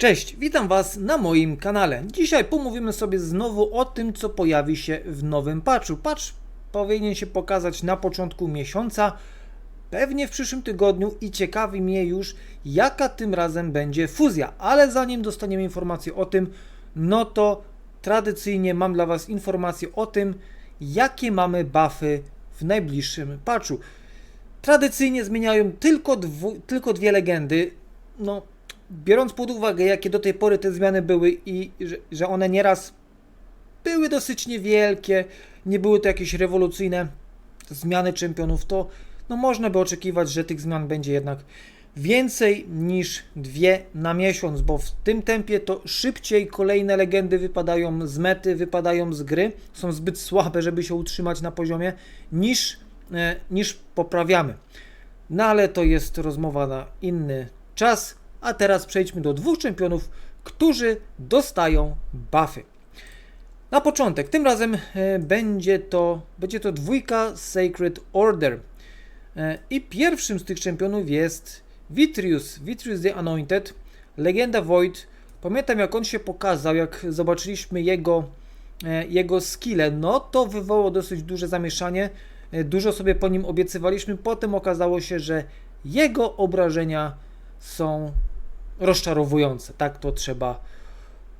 Cześć, witam Was na moim kanale. Dzisiaj pomówimy sobie znowu o tym, co pojawi się w nowym patchu. Patch powinien się pokazać na początku miesiąca, pewnie w przyszłym tygodniu i ciekawi mnie już, jaka tym razem będzie fuzja. Ale zanim dostaniemy informację o tym, no to tradycyjnie mam dla Was informację o tym, jakie mamy buffy w najbliższym patchu. Tradycyjnie zmieniają tylko, dwu, tylko dwie legendy. No, biorąc pod uwagę, jakie do tej pory te zmiany były i że, że one nieraz były dosyć niewielkie, nie były to jakieś rewolucyjne zmiany czempionów, to no można by oczekiwać, że tych zmian będzie jednak więcej niż dwie na miesiąc, bo w tym tempie to szybciej kolejne legendy wypadają z mety, wypadają z gry, są zbyt słabe, żeby się utrzymać na poziomie, niż, e, niż poprawiamy. No ale to jest rozmowa na inny czas. A teraz przejdźmy do dwóch czempionów, którzy dostają buffy. Na początek, tym razem e, będzie to, będzie to dwójka Sacred Order. E, I pierwszym z tych czempionów jest Vitrius, Vitrius the Anointed, legenda Void. Pamiętam jak on się pokazał, jak zobaczyliśmy jego, e, jego skille, no to wywołało dosyć duże zamieszanie. Dużo sobie po nim obiecywaliśmy, potem okazało się, że jego obrażenia są rozczarowujące. Tak to trzeba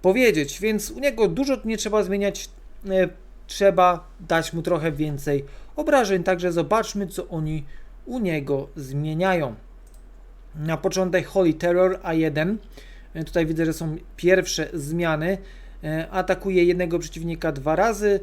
powiedzieć. Więc u niego dużo nie trzeba zmieniać. e, Trzeba dać mu trochę więcej obrażeń. Także zobaczmy, co oni u niego zmieniają. Na początek Holy Terror A1. E, Tutaj widzę, że są pierwsze zmiany. E, Atakuje jednego przeciwnika dwa razy.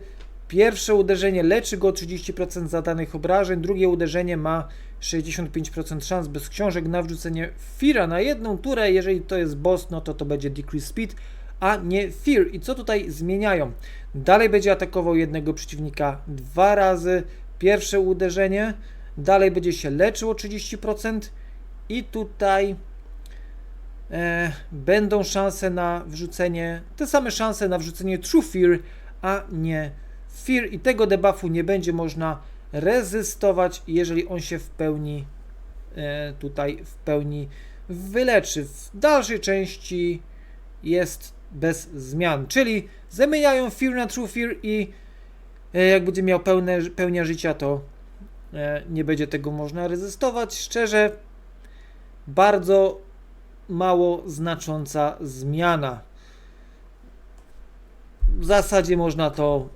Pierwsze uderzenie leczy go o 30% zadanych obrażeń, drugie uderzenie ma 65% szans bez książek na wrzucenie Feara na jedną turę. Jeżeli to jest boss, no to to będzie Decrease Speed, a nie Fear. I co tutaj zmieniają? Dalej będzie atakował jednego przeciwnika dwa razy. Pierwsze uderzenie, dalej będzie się leczył o 30% i tutaj e, będą szanse na wrzucenie, te same szanse na wrzucenie True Fear, a nie Fear i tego debuffu nie będzie można rezystować, jeżeli on się w pełni e, tutaj w pełni wyleczy. W dalszej części jest bez zmian, czyli zamieniają Fear na True Fear i e, jak będzie miał pełne, pełnia życia, to e, nie będzie tego można rezystować. Szczerze, bardzo mało znacząca zmiana w zasadzie można to,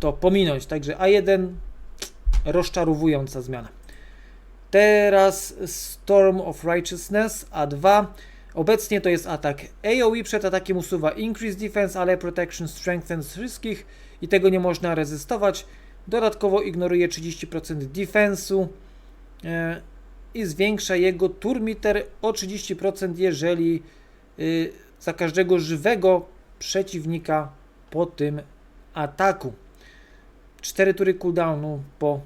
to pominąć. Także A1 rozczarowująca zmiana. Teraz Storm of Righteousness A2. Obecnie to jest atak AoE. Przed atakiem usuwa Increase Defense, ale Protection strengthens wszystkich i tego nie można rezystować. Dodatkowo ignoruje 30% defensu e, i zwiększa jego turmiter o 30%, jeżeli y, za każdego żywego przeciwnika po tym ataku. 4 tury cooldownu po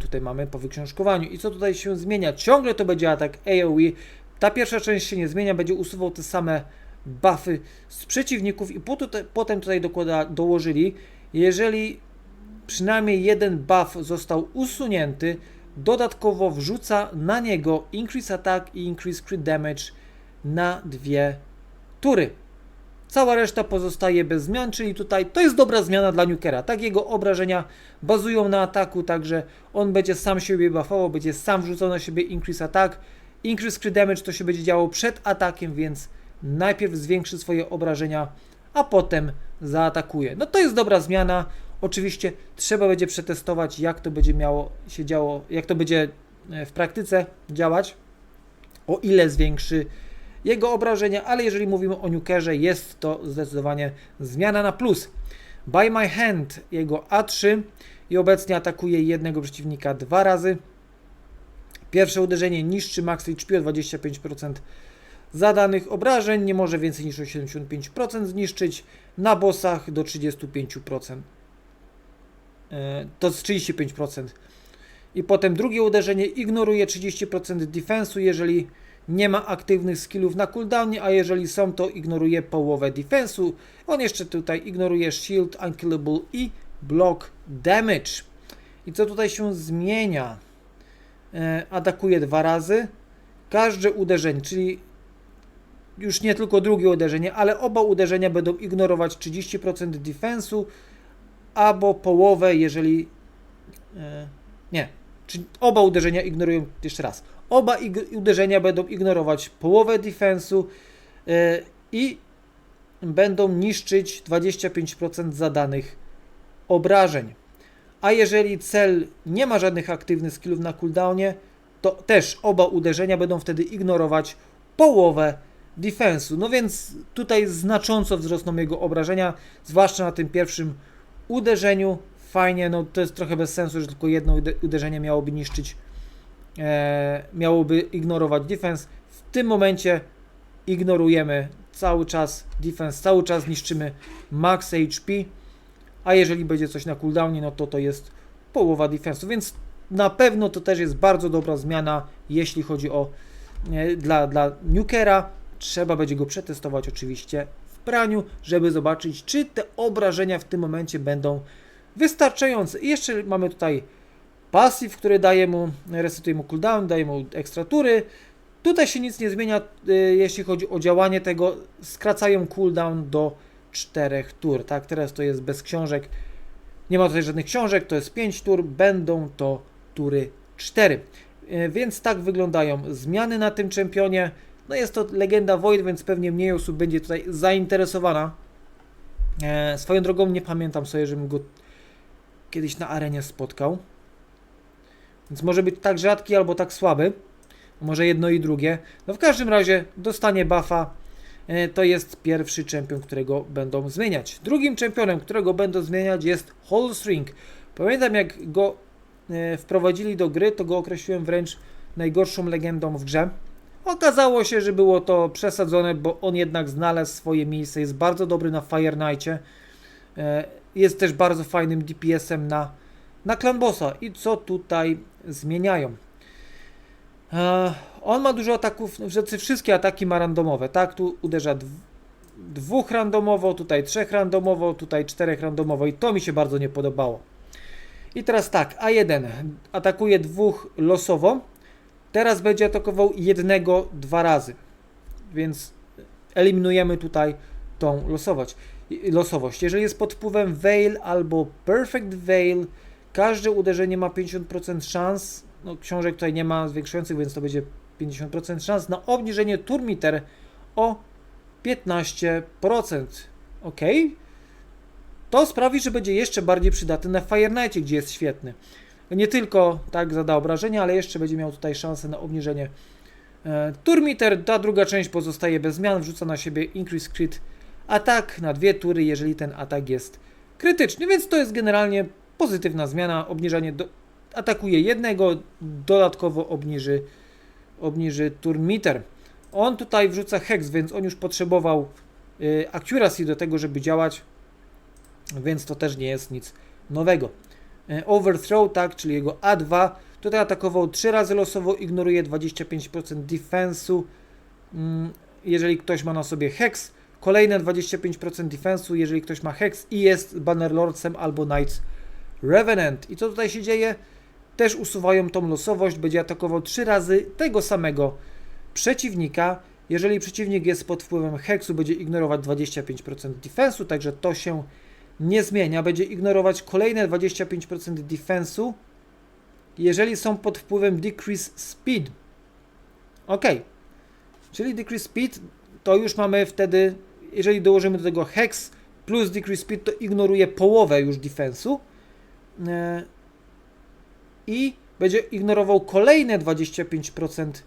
tutaj mamy po wyksiążkowaniu. I co tutaj się zmienia? Ciągle to będzie atak AoE. Ta pierwsza część się nie zmienia, będzie usuwał te same buffy z przeciwników i po tutaj, potem tutaj dokłada, dołożyli, jeżeli przynajmniej jeden buff został usunięty, dodatkowo wrzuca na niego increase attack i increase crit damage na dwie tury. Cała reszta pozostaje bez zmian, czyli tutaj to jest dobra zmiana dla Nukera. Tak jego obrażenia bazują na ataku, także on będzie sam siebie buffował, będzie sam wrzucał na siebie increase attack. Increase crit damage to się będzie działo przed atakiem, więc najpierw zwiększy swoje obrażenia, a potem zaatakuje. No to jest dobra zmiana. Oczywiście trzeba będzie przetestować, jak to będzie miało się działo, jak to będzie e, w praktyce działać, o ile zwiększy jego obrażenia, ale jeżeli mówimy o Nukerze, jest to zdecydowanie zmiana na plus. By My Hand, jego A3 i obecnie atakuje jednego przeciwnika dwa razy. Pierwsze uderzenie niszczy max HP o 25% zadanych obrażeń, nie może więcej niż o 75% zniszczyć, na bossach do 35%. E, To z 35%. I potem drugie uderzenie ignoruje 30% defensu, jeżeli nie ma aktywnych skillów na cooldownie, a jeżeli są, to ignoruje połowę defensu. On jeszcze tutaj ignoruje shield, unkillable i block damage. I co tutaj się zmienia? E, atakuje dwa razy. Każde uderzenie, czyli już nie tylko drugie uderzenie, ale oba uderzenia będą ignorować 30% defensu, albo połowę, jeżeli. E, nie. Czy oba uderzenia ignorują. Jeszcze raz. Oba uderzenia będą ignorować połowę defensu e, i będą niszczyć 25% zadanych obrażeń. A jeżeli cel nie ma żadnych aktywnych skillów na cooldownie, to też oba uderzenia będą wtedy ignorować połowę defensu. No więc tutaj znacząco wzrosną jego obrażenia, zwłaszcza na tym pierwszym uderzeniu. Fajnie, no to jest trochę bez sensu, że tylko jedno ude- uderzenie miałoby niszczyć, e, miałoby ignorować defense. W tym momencie ignorujemy cały czas defense, cały czas niszczymy max HP, a jeżeli będzie coś na cooldownie, no to to jest połowa defensu, więc na pewno to też jest bardzo dobra zmiana, jeśli chodzi o e, dla, dla Nukera. Trzeba będzie go przetestować oczywiście w praniu, żeby zobaczyć, czy te obrażenia w tym momencie będą wystarczające. I jeszcze mamy tutaj passive, który daje mu, resetuje mu cooldown, daje mu ekstra tury. Tutaj się nic nie zmienia, y, jeśli chodzi o działanie tego. Skracają cooldown do 4 tur, tak? Teraz to jest bez książek. Nie ma tutaj żadnych książek, to jest 5 tur, będą to tury 4. Y, Więc tak wyglądają zmiany na tym czempionie. No jest to legenda Void, więc pewnie mniej osób będzie tutaj zainteresowana. E, swoją drogą nie pamiętam sobie, żebym go kiedyś na arenie spotkał. Więc może być tak rzadki albo tak słaby. Może jedno i drugie. No w każdym razie dostanie buffa. E, To jest pierwszy czempion, którego będą zmieniać. Drugim czempionem, którego będą zmieniać jest Holstring. Pamiętam jak go e, wprowadzili do gry, to go określiłem wręcz najgorszą legendą w grze. Okazało się, że było to przesadzone, bo on jednak znalazł swoje miejsce. Jest bardzo dobry na Fire Knightie. Jest też bardzo fajnym DPS-em na, na Clan Bossa. I co tutaj zmieniają? E, On ma dużo ataków, w rzeczy wszystkie ataki ma randomowe, tak? Tu uderza dw- dwóch randomowo, tutaj trzech randomowo, tutaj czterech randomowo i to mi się bardzo nie podobało. I teraz tak, A1 atakuje dwóch losowo, teraz będzie atakował jednego dwa razy, więc eliminujemy tutaj tą losowość. Losowość. Jeżeli jest pod wpływem Veil albo Perfect Veil, każde uderzenie ma 50% szans. No, książek tutaj nie ma zwiększających, więc to będzie 50% szans na obniżenie turmiter o 15%. Ok. To sprawi, że będzie jeszcze bardziej przydatny na Fire Knightie, gdzie jest świetny. Nie tylko tak zada obrażenia, ale jeszcze będzie miał tutaj szansę na obniżenie e, turmiter. Ta druga część pozostaje bez zmian, wrzuca na siebie increase crit atak na dwie tury, jeżeli ten atak jest krytyczny, więc to jest generalnie pozytywna zmiana. Obniżanie do, atakuje jednego, dodatkowo obniży, obniży turmiter. On tutaj wrzuca hex, więc on już potrzebował y, accuracy do tego, żeby działać, więc to też nie jest nic nowego. Y, overthrow, tak, czyli jego A2. Tutaj atakował 3 razy losowo, ignoruje 25% defensu. Mm, jeżeli ktoś ma na sobie hex, kolejne 25% defensu, jeżeli ktoś ma hex i jest Bannerlordsem albo Knights Revenant. I co tutaj się dzieje? Też usuwają tą losowość, będzie atakował 3 razy tego samego przeciwnika. Jeżeli przeciwnik jest pod wpływem heksu, będzie ignorować 25% defensu, także to się nie zmienia. Będzie ignorować kolejne 25% defensu, jeżeli są pod wpływem decrease speed. Ok. Czyli decrease speed to już mamy wtedy, jeżeli dołożymy do tego hex plus decrease speed, to ignoruje połowę już defensu. E, I będzie ignorował kolejne 25%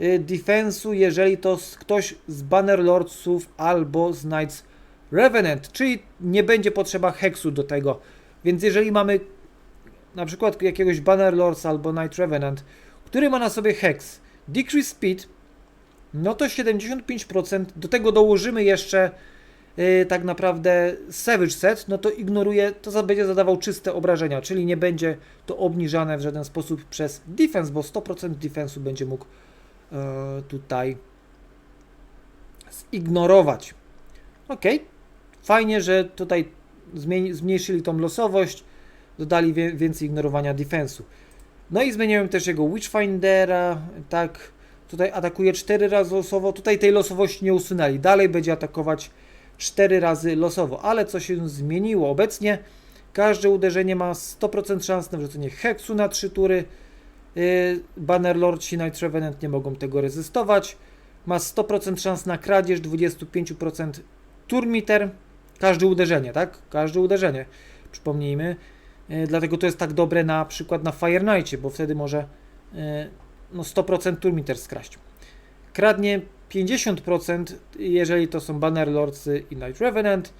y, defensu, jeżeli to ktoś z Bannerlordsów albo z Knights Revenant, czyli nie będzie potrzeba heksu do tego. Więc jeżeli mamy na przykład jakiegoś Bannerlords albo Knight Revenant, który ma na sobie hex, decrease speed, no to 75%, do tego dołożymy jeszcze yy, tak naprawdę Savage Set, no to ignoruje, to będzie zadawał czyste obrażenia, czyli nie będzie to obniżane w żaden sposób przez defense, bo 100% defensu będzie mógł yy, tutaj zignorować. Ok, fajnie, że tutaj zmniejszyli tą losowość, dodali więcej ignorowania defensu. No i zmieniłem też jego Witchfindera, tak, Tutaj atakuje 4 razy losowo. Tutaj tej losowości nie usunęli. Dalej będzie atakować 4 razy losowo. Ale co się zmieniło? Obecnie każde uderzenie ma 100% szans na wrzucenie heksu na 3 tury. Yy, Bannerlord i Night Revenant nie mogą tego rezystować. Ma 100% szans na kradzież, 25% turmiter. Każde uderzenie, tak? Każde uderzenie. Przypomnijmy. Yy, dlatego to jest tak dobre na przykład na Fire Knightie, bo wtedy może yy, no 100% turmiter skraść. Kradnie 50%, jeżeli to są Bannerlordsy i Night Revenant.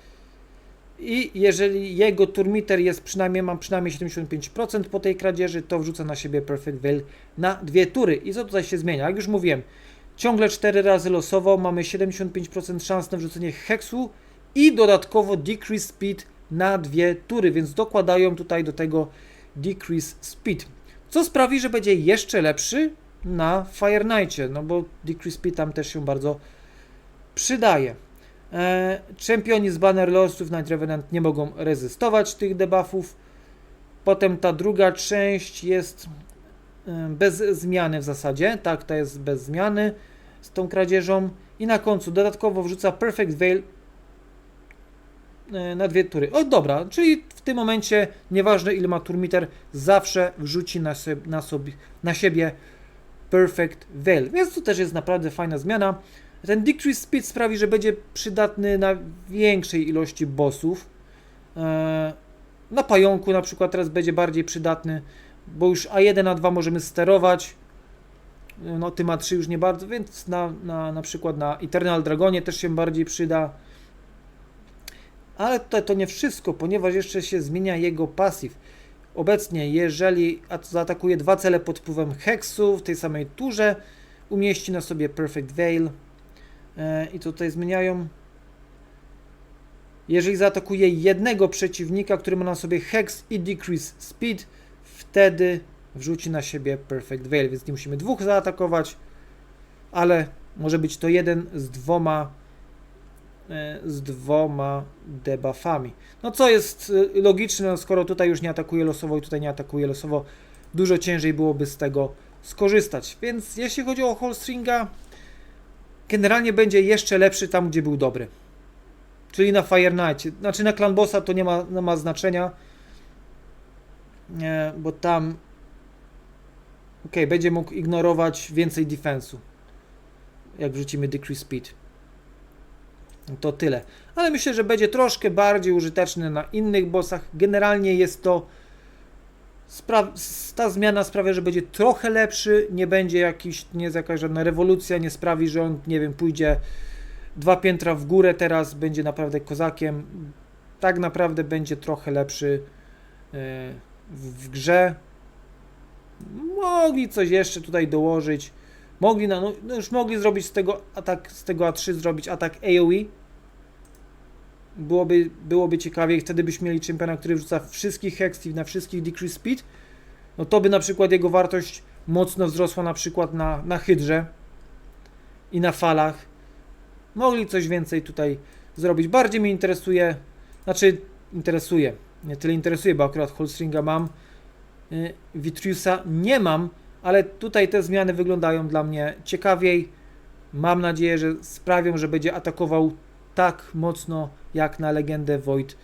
I jeżeli jego turmiter jest przynajmniej, ma przynajmniej 75% po tej kradzieży, to wrzuca na siebie Perfect Veil na dwie tury. I co tutaj się zmienia? Jak już mówiłem, ciągle 4 razy losowo mamy 75% szans na wrzucenie heksu i dodatkowo decrease speed na dwie tury, więc dokładają tutaj do tego decrease speed. Co sprawi, że będzie jeszcze lepszy na Fire Knightie, no bo decrease tam też się bardzo przydaje. E, czempioni z Bannerlordsów Night Revenant nie mogą rezystować tych debuffów. Potem ta druga część jest e, bez zmiany w zasadzie. Tak, ta jest bez zmiany z tą kradzieżą. I na końcu dodatkowo wrzuca Perfect Veil na dwie tury. O, dobra, czyli w tym momencie, nieważne ile ma turmiter, zawsze wrzuci na, se, na, sobie, na siebie Perfect Veil. Więc to też jest naprawdę fajna zmiana. Ten Decrease Speed sprawi, że będzie przydatny na większej ilości bossów. E, Na pająku na przykład teraz będzie bardziej przydatny, bo już A1, A2 możemy sterować. E, No tym A3 już nie bardzo, więc na, na, na przykład na Eternal Dragonie też się bardziej przyda. Ale to, to nie wszystko, ponieważ jeszcze się zmienia jego pasyw. Obecnie, jeżeli at- zaatakuje dwa cele pod wpływem heksu w tej samej turze, umieści na sobie Perfect Veil. E, I tutaj zmieniają. Jeżeli zaatakuje jednego przeciwnika, który ma na sobie Hex i Decrease Speed, wtedy wrzuci na siebie Perfect Veil, więc nie musimy dwóch zaatakować, ale może być to jeden z dwoma z dwoma debuffami. No co jest e, logiczne, no skoro tutaj już nie atakuje losowo i tutaj nie atakuje losowo, dużo ciężej byłoby z tego skorzystać. Więc jeśli chodzi o Holstringa, generalnie będzie jeszcze lepszy tam, gdzie był dobry. Czyli na Fire Knight. Znaczy na Clan Bossa to nie ma, nie ma znaczenia, nie, bo tam ok, będzie mógł ignorować więcej defensu, jak wrzucimy Decrease Speed. To tyle. Ale myślę, że będzie troszkę bardziej użyteczny na innych bossach. Generalnie jest to ta zmiana sprawia, że będzie trochę lepszy, nie będzie jakiś, nie jest jakaś żadna rewolucja, nie sprawi, że on, nie wiem, pójdzie dwa piętra w górę teraz, będzie naprawdę kozakiem. Tak naprawdę będzie trochę lepszy e, w grze. Mogli coś jeszcze tutaj dołożyć. Mogli, na, no, no już mogli zrobić z tego atak, z tego A3 zrobić atak AoE. Byłoby, byłoby ciekawie wtedy byśmy mieli czempiona, który wrzuca wszystkich hex i na wszystkich decrease speed. No to by na przykład jego wartość mocno wzrosła na przykład na, na hydrze i na falach. Mogli coś więcej tutaj zrobić. Bardziej mnie interesuje, znaczy interesuje, nie tyle interesuje, bo akurat Holstringa mam, y, Vitriusa nie mam, ale tutaj te zmiany wyglądają dla mnie ciekawiej. Mam nadzieję, że sprawią, że będzie atakował tak mocno jak na legendę Void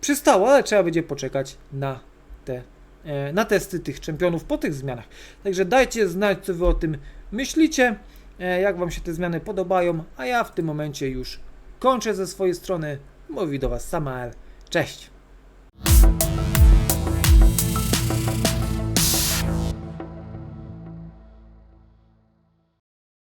przystało, ale trzeba będzie poczekać na te e, na testy tych czempionów po tych zmianach. Także dajcie znać, co wy o tym myślicie, e, jak wam się te zmiany podobają, a ja w tym momencie już kończę ze swojej strony. Mówi do was Samael. Cześć!